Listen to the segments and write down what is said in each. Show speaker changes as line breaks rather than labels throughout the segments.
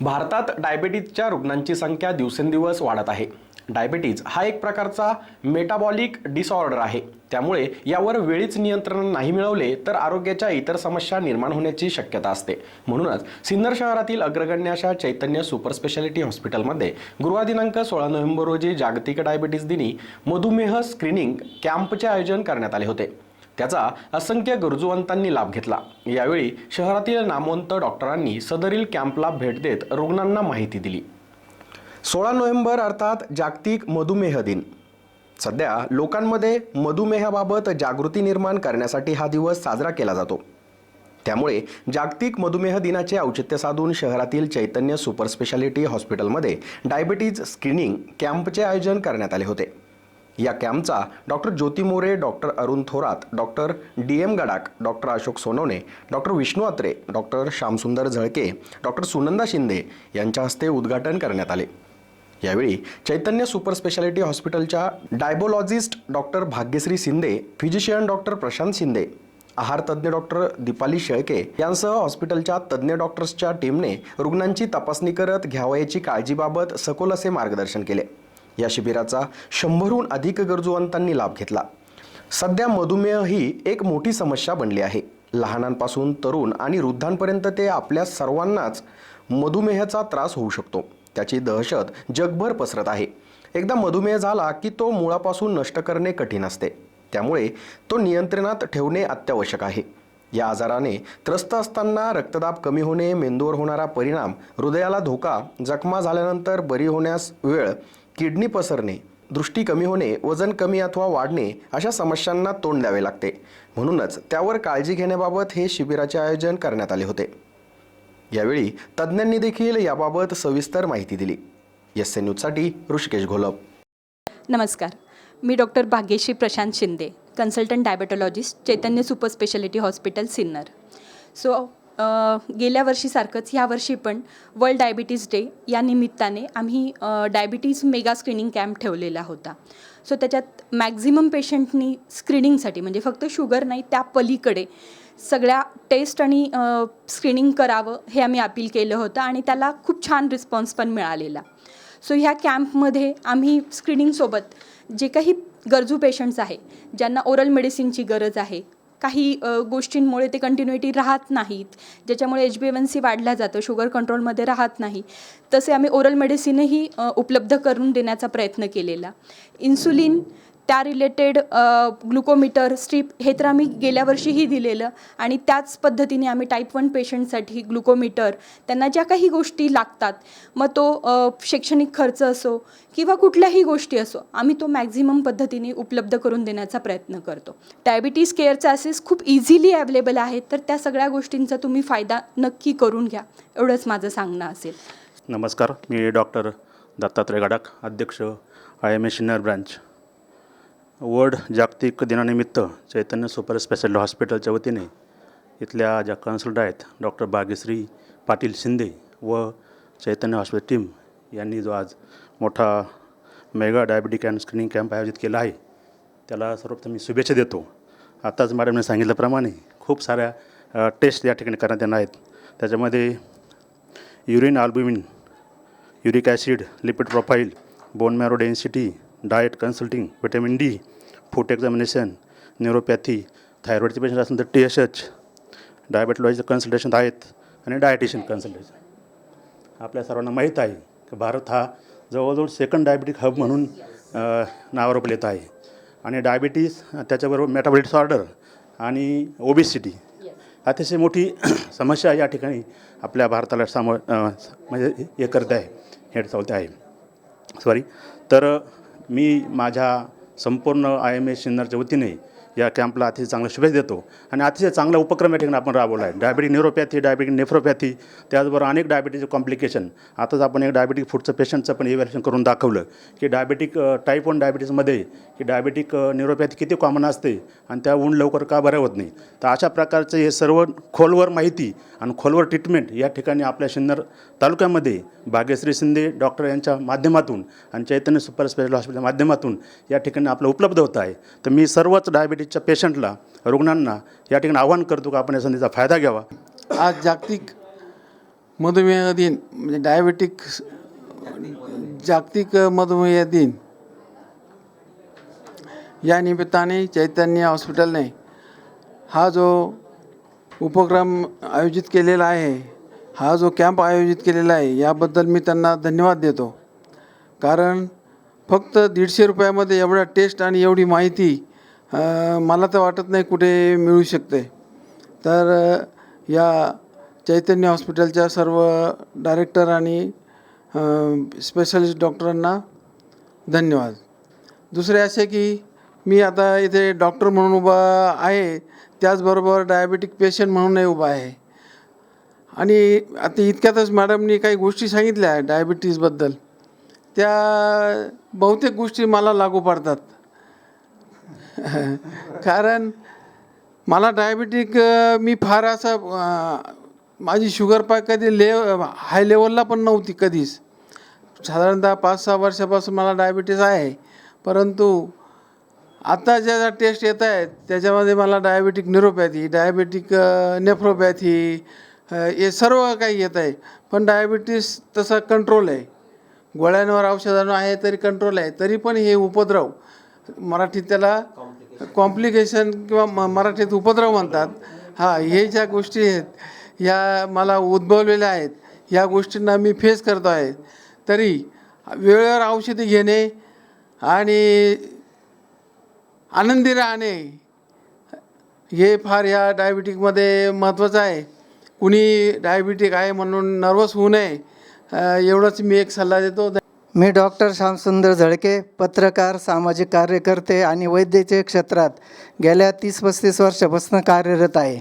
भारतात डायबिटीजच्या रुग्णांची संख्या दिवसेंदिवस वाढत आहे. डायबिटीज हा एक प्रकारचा मेटाबॉलिक डिसऑर्डर आहे. त्यामुळे यावर वेळीच नियंत्रण नाही मिळवले तर आरोग्याच्या इतर समस्या निर्माण होण्याची शक्यता असते. म्हणूनच सिन्नर शहरातील अग्रगण्य अशा चैतन्य सुपर स्पेशालिटी हॉस्पिटलमध्ये गुरुवार दिनांक सोळा नोव्हेंबर रोजी जागतिक डायबिटीज दिनी मधुमेह स्क्रीनिंग कॅम्पचे आयोजन करण्यात आले होते. त्याचा असंख्य गरजूवंतांनी लाभ घेतला. यावेळी शहरातील नामवंत डॉक्टरांनी सदरील कॅम्पला भेट देत रुग्णांना माहिती दिली. सोळा नोव्हेंबर अर्थात जागतिक मधुमेह दिन. सध्या लोकांमध्ये मधुमेहाबाबत जागृती निर्माण करण्यासाठी हा दिवस साजरा केला जातो. त्यामुळे जागतिक मधुमेह दिनाचे औचित्य साधून शहरातील चैतन्य सुपर स्पेशालिटी हॉस्पिटलमध्ये डायबिटीज स्क्रीनिंग कॅम्पचे आयोजन करण्यात आले होते. या कॅम्पचा doctor Jyoti More doctor Arun Thorat doctor D M Gadakh doctor Ashok Sonawane doctor Vishnu Atre doctor Shyamsundar Zalke doctor Sunanda Shinde यांच्या हस्ते उद्घाटन करण्यात आले. यावेळी चैतन्य सुपर स्पेशालिटी हॉस्पिटलच्या diabetologist doctor Bhagyashree Shinde physician doctor Prashant Shinde आहार तज्ज्ञ doctor Deepali Shelke यांसह हॉस्पिटलच्या तज्ज्ञ डॉक्टर्सच्या टीमने रुग्णांची तपासणी करत घ्यावयाची काळजीबाबत सखोल असे मार्गदर्शन केले. या शिबिराचा शंभरहून अधिक गरजूवंतांनी लाभ घेतला. सध्या मधुमेह ही एक मोठी समस्या बनली आहे. लहानांपासून तरुण आणि वृद्धांपर्यंत ते आपल्या सर्वांनाच मधुमेहाचा त्रास होऊ शकतो. त्याची दहशत जगभर पसरत आहे. एकदा मधुमेह झाला की तो मुळापासून नष्ट करणे कठीण असते. त्यामुळे तो नियंत्रणात ठेवणे अत्यावश्यक आहे. या आजाराने त्रस्त असताना रक्तदाब कमी होणे मेंदूवर होणारा परिणाम हृदयाला धोका जखमा झाल्यानंतर बरी होण्यास वेळ किडनी पसरणे दृष्टी कमी होणे वजन कमी अथवा वाढणे अशा समस्यांना तोंड द्यावे लागते. म्हणूनच त्यावर काळजी घेण्याबाबत हे शिबिराचे आयोजन करण्यात आले होते. यावेळी तज्ज्ञांनी देखील याबाबत सविस्तर माहिती दिली. एस एन न्यूजसाठी ऋषिकेश घोलप.
नमस्कार. मी doctor Bhagyashree Prashant Shinde consultant diabetologist Chaitanya super speciality hospital Sinnar. So गेल्या वर्षीसारखंच ह्या वर्षी पण वर्ल्ड डायबिटीज डे या निमित्ताने आम्ही डायबिटीज मेगा स्क्रीनिंग कॅम्प ठेवलेला होता. सो त्याच्यात मॅक्झिमम पेशंटनी स्क्रीनिंगसाठी म्हणजे फक्त शुगर नाही त्या पलीकडे सगळ्या टेस्ट आणि स्क्रीनिंग करावं हे आम्ही अपील केलं होतं आणि त्याला खूप छान रिस्पॉन्स पण मिळालेला. सो ह्या कॅम्पमध्ये आम्ही स्क्रीनिंगसोबत जे काही गरजू पेशंट्स आहे ज्यांना ओरल मेडिसिनची गरज आहे काही गोष्टींमुळे ते कंटिन्युटी राहत नाहीत. ज्याच्यामुळे एच बी एन सी वाढला जातो शुगर कंट्रोलमध्ये राहत नाही. तसे आम्ही ओरल मेडिसिनही उपलब्ध करून देण्याचा प्रयत्न केलेला. इन्सुलिन त्या रिलेटेड ग्लुकोमीटर स्ट्रीप हे तर आम्ही गेल्या वर्षीही दिलेलं आणि त्याच पद्धतीने आम्ही टाईप वन पेशंटसाठी ग्लुकोमीटर त्यांना ज्या काही गोष्टी लागतात मग तो शैक्षणिक खर्च असो किंवा कुठल्याही गोष्टी असो आम्ही तो मॅक्झिमम पद्धतीने उपलब्ध करून देण्याचा प्रयत्न करतो. डायबिटीज केअरचा असेस खूप इझिली अवेलेबल आहेत तर त्या सगळ्या गोष्टींचा तुम्ही फायदा नक्की करून घ्या एवढंच माझं सांगणं असेल.
नमस्कार मी डॉक्टर दत्तात्रय गडाख अध्यक्ष I M A Sinnar branch world जागतिक दिनानिमित्त चैतन्य सुपर स्पेशालिटी हॉस्पिटलच्या वतीने इथल्या ज्या कन्सल्ट आहेत डॉक्टर भाग्यश्री पाटील शिंदे व चैतन्य हॉस्पिटल टीम यांनी जो आज मोठा mega diabetic and screening camp आयोजित केला आहे त्याला सर्वप्रथम मी शुभेच्छा देतो. आत्ताच मॅडमने सांगितल्याप्रमाणे खूप साऱ्या टेस्ट या ठिकाणी करण्यात येणार आहेत. त्याच्यामध्ये urine albumin uric acid lipid profile bone marrow density diet consulting vitamin D foot examination neuropathy थायरॉईडचे patient असेल तर टी एस एच डायबेटॉलॉजीचं कन्सल्टेशन आहेत आणि डायटिशियन कन्सल्टेशन आपल्या सर्वांना माहीत आहे की भारत हा जवळजवळ सेकंड डायबिटिक हब म्हणून अ, येत आहे. आणि डायबिटीज त्याच्याबरोबर मेटाबॉलिक डिसऑर्डर आणि ओबिसिटी अतिशय मोठी समस्या या ठिकाणी आपल्या भारताला सामोर म्हणजे हे करत आहे हे चालते आहे. सॉरी तर मी माझ्या संपूर्ण आय एम ए सिन्नरच्या वतीने या कॅम्पला अतिशय चांगला शुभेच्छा देतो. आणि अतिशय चांगला उपक्रम या ठिकाणी आपण राबवला आहे. डायबिटिक न्यूरोपॅथी डायबिटिक नेफ्रोपॅथी त्याचबरोबर अनेक डायबिटीचे कॉम्प्लिकेशन आताच आपण एक डायबिटिक फूडचं पेशंटचं पण इव्हॅल्युएशन करून दाखवलं की डायबिटिक टाईप वन डायबिटीसमध्ये की डायबिटिक न्यूरोपॅथी किती कॉमन असते आणि त्या ऊन लवकर का बऱ्या होत नाही. तर अशा प्रकारचं हे सर्व खोलवर माहिती आणि खोलवर ट्रीटमेंट या ठिकाणी आपल्या सिन्नर तालुक्यामध्ये भाग्यश्री शिंदे डॉक्टर यांच्या माध्यमातून आणि चैतन्य सुपर स्पेशल हॉस्पिटलच्या माध्यमातून या ठिकाणी आपलं उपलब्ध होत आहे. तर मी सर्वच डायबिटीजच्या पेशंटला रुग्णांना या ठिकाणी आवाहन करतो का आपण या संधीचा फायदा घ्यावा.
आज जागतिक मधुमेह दिन म्हणजे डायबेटिक जागतिक मधुमेह दिन. या निमित्ताने चैतन्य हॉस्पिटलने हा जो उपक्रम आयोजित केलेला आहे हा जो कॅम्प आयोजित केलेला आहे याबद्दल मी त्यांना धन्यवाद देतो. कारण फक्त दीडशे रुपयामध्ये एवढा टेस्ट आणि एवढी माहिती मला तर वाटत नाही कुठे मिळू शकते. तर या चैतन्य हॉस्पिटलच्या सर्व डायरेक्टर आणि स्पेशलिस्ट डॉक्टरांना धन्यवाद. दुसरे असे की मी आता इथे डॉक्टर म्हणून उभा आहे त्याचबरोबर डायबेटिक पेशंट म्हणूनही उभा आहे. आणि आता इतक्यातच मॅडमनी काही गोष्टी सांगितल्या डायबिटीजबद्दल त्या बहुतेक गोष्टी मला लागू पडतात. कारण मला डायबिटिक मी फार असं माझी शुगर पाय कधी ले हाय लेवलला पण नव्हती कधीच. साधारणतः पाच सहा वर्षापासून मला डायबिटीस आहे. परंतु आता ज्या ज्या टेस्ट येत आहेत त्याच्यामध्ये मला डायबेटिक न्युरोपॅथी डायबेटिक नेफ्रोपॅथी हे सर्व काही येत आहे. पण डायबिटीस तसा कंट्रोल आहे. गोळ्यांवर औषधांवर आहे तरी कंट्रोल आहे तरी पण हे उपद्रव. मराठीत त्याला कॉम्प्लिकेशन किंवा म मराठीत उपद्रव म्हणतात. हा हे ज्या गोष्टी आहेत या मला उद्भवलेल्या आहेत या गोष्टींना मी फेस करतो आहे. तरी वेळेवर औषधी घेणे आणि आनंदी राहणे हे फार ह्या डायबिटिकमध्ये महत्त्वाचं आहे. कुणी डायबिटिक आहे म्हणून नर्वस होऊ नये एवढंच मी एक सल्ला देतो.
मी डॉक्टर श्यामसुंदर झळके पत्रकार सामाजिक कार्यकर्ते आणि वैद्यकीय क्षेत्रात गेल्या तीस पस्तीस वर्षापासून कार्यरत आहे.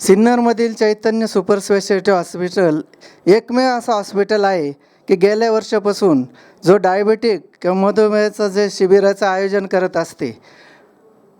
सिन्नरमधील चैतन्य सुपर स्पेशालिटी हॉस्पिटल एकमेव असं हॉस्पिटल आहे की गेल्या वर्षापासून जो डायबेटिक किंवा मधुमेहाचं जे शिबिराचं आयोजन करत असते.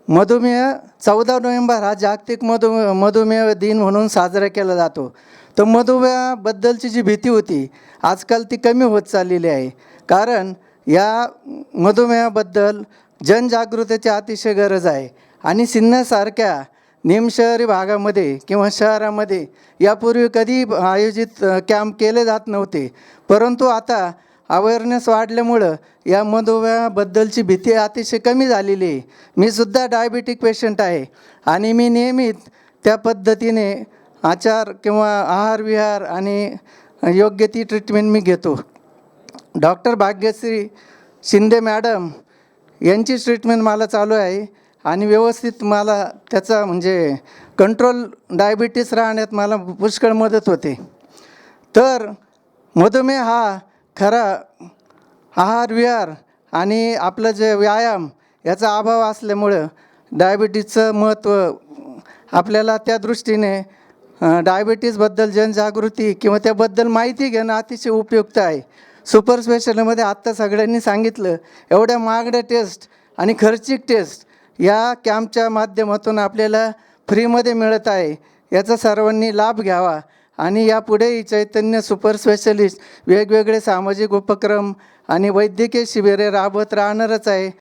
मधुमेह चौदा नोव्हेंबर हा जागतिक मधुमेह मधुमेह दिन म्हणून साजरा केला जातो. तर मधुमेहाबद्दलची जी भीती होती आजकाल ती कमी होत चाललेली आहे. कारण या मधुमेहाबद्दल जनजागृतीची अतिशय गरज आहे. आणि सिन्नसारख्या निमशहरी भागामध्ये किंवा शहरामध्ये यापूर्वी कधी आयोजित कॅम्प केले जात नव्हते. परंतु आता अवेअरनेस वाढल्यामुळं या मधुमेहाबद्दलची भीती अतिशय कमी झालेली आहे. मी सुद्धा डायबिटिक पेशंट आहे. आणि मी नियमित त्या पद्धतीने आचार किंवा आहार विहार आणि योग्य ती ट्रीटमेंट मी घेतो. डॉक्टर भाग्यश्री शिंदे मॅडम यांची ट्रीटमेंट मला चालू आहे आणि व्यवस्थित मला त्याचा म्हणजे कंट्रोल डायबिटीस राहण्यात मला पुष्कळ मदत होते. तर मधुमेह हा खरा आहार विहार आणि आपलं जे व्यायाम याचा अभाव असल्यामुळं डायबिटीजचं महत्त्व आपल्याला त्या दृष्टीने डायबिटीजबद्दल जनजागृती किंवा त्याबद्दल माहिती घेणं अतिशय उपयुक्त आहे. सुपर स्पेशलमध्ये आत्ता सगळ्यांनी सांगितलं एवढ्या महागड्या टेस्ट आणि खर्चिक टेस्ट या कॅम्पच्या माध्यमातून आपल्याला फ्रीमध्ये मिळत आहे. याचा सर्वांनी लाभ घ्यावा आणि यापुढेही चैतन्य सुपर स्पेशलिस्ट वेगवेगळे सामाजिक उपक्रम आणि वैद्यकीय शिबिरे राबवत राहणारच आहे.